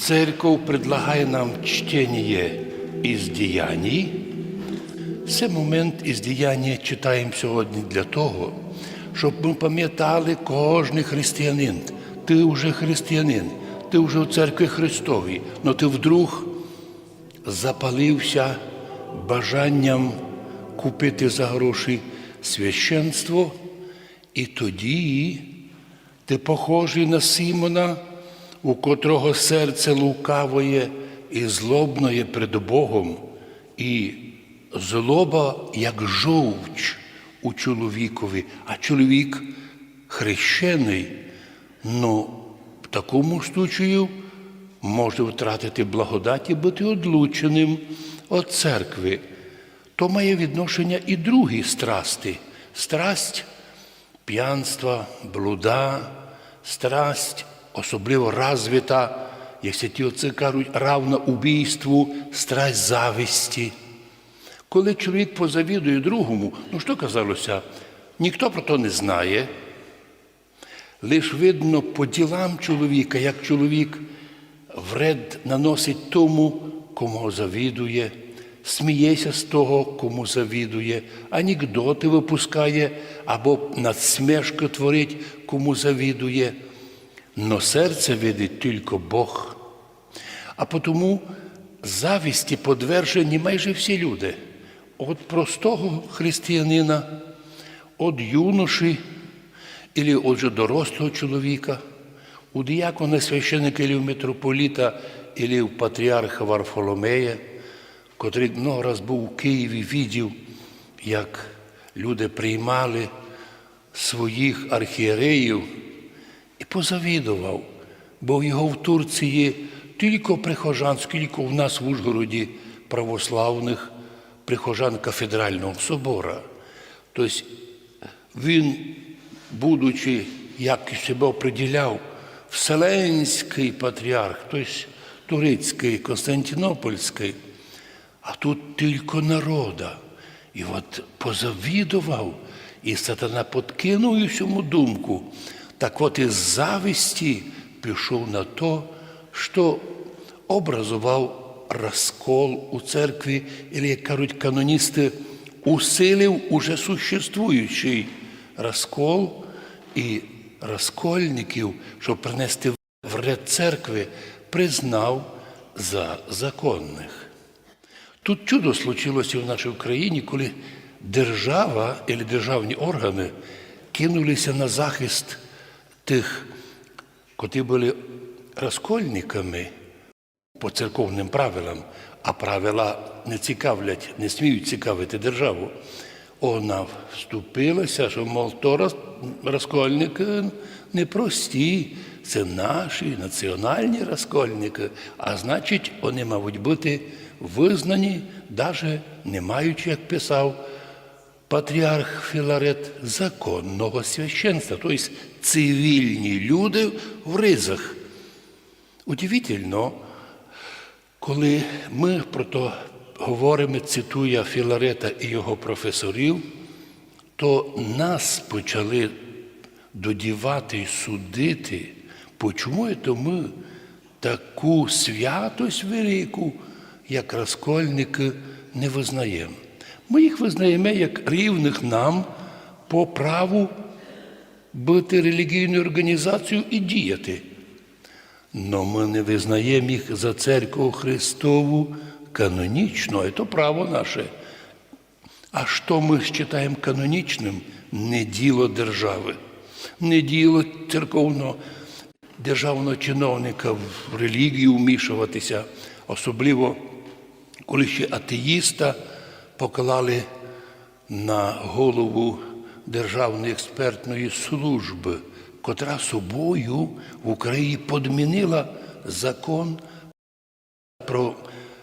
Церковь предлагає нам чтення із діянь. Це момент із діяння читаємо сьогодні для того, щоб ми пам'ятали кожен християнин. Ти вже християнин, ти вже у церкві Христовій, але ти вдруг запалився бажанням купити за гроші священство, і тоді ти похожий на Симона, у котрого серце лукавоє і злобноє перед Богом, і злоба, як жовч у чоловікові, а чоловік хрещений, ну в такому случаю може втратити благодать і бути одлученим від церкви. То має відношення і другі страсти. Страсть п'янства, блуда, страсть, особливо развита, як святі отці кажуть, равна убійству, страсть зависті. Коли чоловік позавідує другому, ну що казалося, ніхто про то не знає. Лиш видно по ділам чоловіка, як чоловік вред наносить тому, кому завідує, сміється з того, кому завідує, анекдоти випускає або надсмешки творить, кому завідує. Но серце видить тільки Бог. А тому завісті подвержені майже всі люди. От простого християнина, от юноші, або отже дорослого чоловіка, у діякона священника або митрополіта, або у патріарха Варфоломея, котрий много раз був у Києві, видів, як люди приймали своїх архієреїв позавідував, бо його в Турції тільки прихожан, скільки в нас в Ужгороді православних прихожан кафедрального собора. Тобто він, будучи, як себе оприділяв, Вселенський патріарх, тобто турецький, Константинопольський, а тут тільки народа. І от позавідував, і сатана подкинув усьому думку. Так от із зависті пішов на то, що образував розкол у церкві, або, як кажуть каноністи, усилив уже существуючий розкол і розкольників, щоб принести вред церкви, признав за законних. Тут чудо случилося в нашій Україні, коли держава або державні органи кинулися на захист тих, котрі були розкольниками по церковним правилам, а правила не цікавлять, не сміють цікавити державу. Вона вступилася, що, мов, то розкольники не прості, це наші національні розкольники, а значить, вони мають бути визнані, навіть не маючи, як писав патріарх Філарет, законного священства, тобто цивільні люди в ризах. Удивительно, коли ми про то говоримо, цитує Філарета і його професорів, то нас почали додівати і судити, почому то ми таку святость велику, як розкольники, не визнаємо. Ми їх визнаємо як рівних нам по праву бути релігійною організацією і діяти. Но ми не визнаємо їх за церкву Христову канонічно, це право наше. А що ми вважаємо канонічним? Не діло держави, не діло церковного державного чиновника в релігію вмішуватися, особливо коли ще атеїста поклали на голову Державної експертної служби, котра собою в Україні подмінила закон про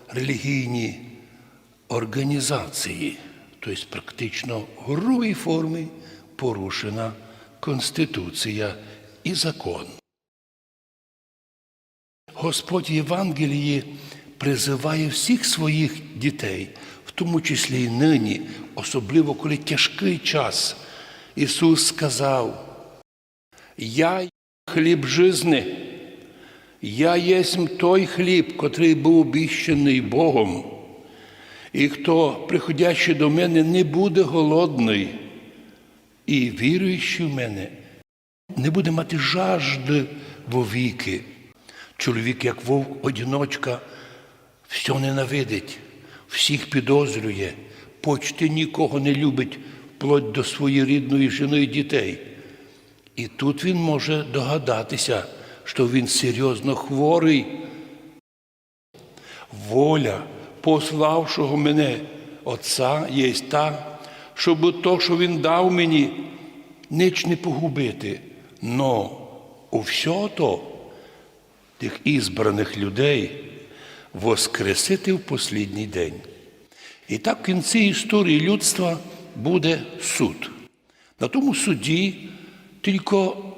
релігійні організації, тобто практично в грубій формі порушена Конституція і закон. Господь Євангелії призиває всіх своїх дітей, тому числі і нині, особливо коли тяжкий час. Ісус сказав, Я хліб жизни. Я єсмь той хліб, котрий був обіщений Богом, і хто, приходячи до мене, не буде голодний, і віруючи в мене, не буде мати жажди вовіки. Чоловік, як вовк одіночка, все ненавидить, всіх підозрює, почти нікого не любить, вплоть до своєї рідної жени і дітей. І тут він може догадатися, що він серйозно хворий. Воля пославшого мене Отця є та, щоб то, що Він дав мені, ніч не погубити. Но у все то тих ізбраних людей воскресити в послідній день. І так в кінці історії людства буде суд. На тому суді тільки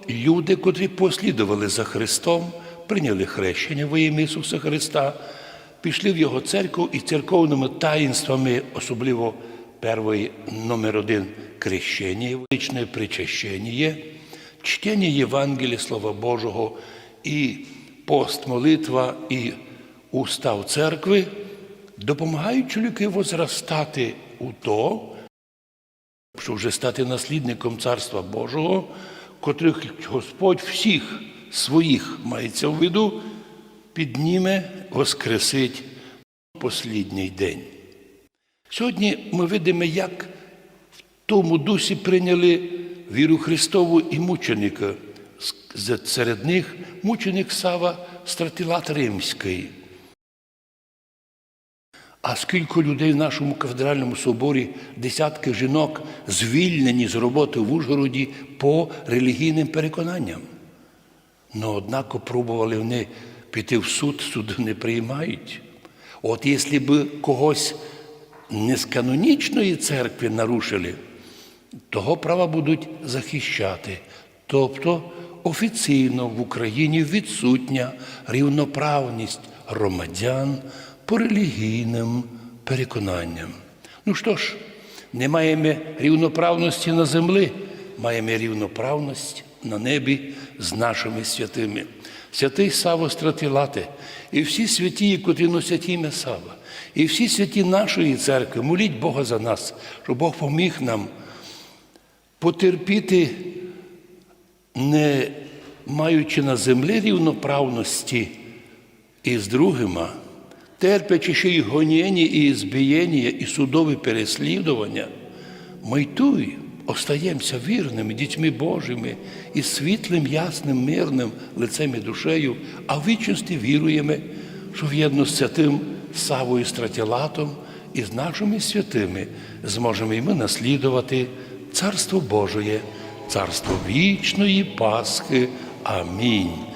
люди, котрі послідували за Христом, прийняли хрещення во ім'я Ісуса Христа, пішли в Його церкву і церковними таїнствами, особливо перший номер один крещення, величне причащення, чтення Євангелія Слова Божого і пост, молитва і устав церкви допомагають чоловіки возростати у то, щоб вже стати наслідником Царства Божого, котрих Господь всіх своїх мається в виду, підніме, воскресить в послідній день. Сьогодні ми видимо, як в тому дусі прийняли віру Христову і мученика. Серед них мученик Сава Стратилат Римський. А скільки людей в нашому кафедральному соборі, десятки жінок звільнені з роботи в Ужгороді по релігійним переконанням. Но однак пробували вони піти в суд, суд не приймають. От якщо б когось не з канонічної церкви нарушили, того права будуть захищати. Тобто офіційно в Україні відсутня рівноправність громадян по релігійним переконанням. Ну що ж, не маємо рівноправності на землі, маємо рівноправність на небі з нашими святими. Святий Саво Стратилате, і всі святі, котрі носять ім'я Сава, і всі святі нашої церкви, моліть Бога за нас, щоб Бог поміг нам потерпіти, не маючи на землі рівноправності із другими, терплячи ще й гоніння, і збієння, і судові переслідування, ми й туй остаємося вірними дітьми Божими і світлим, ясним, мирним лицем і душею, а в вічності віруємо, що в'єдно з святим Савою Стратілатом і з нашими святими зможемо і ми наслідувати Царство Божоє, Царство вічної Пасхи. Амінь.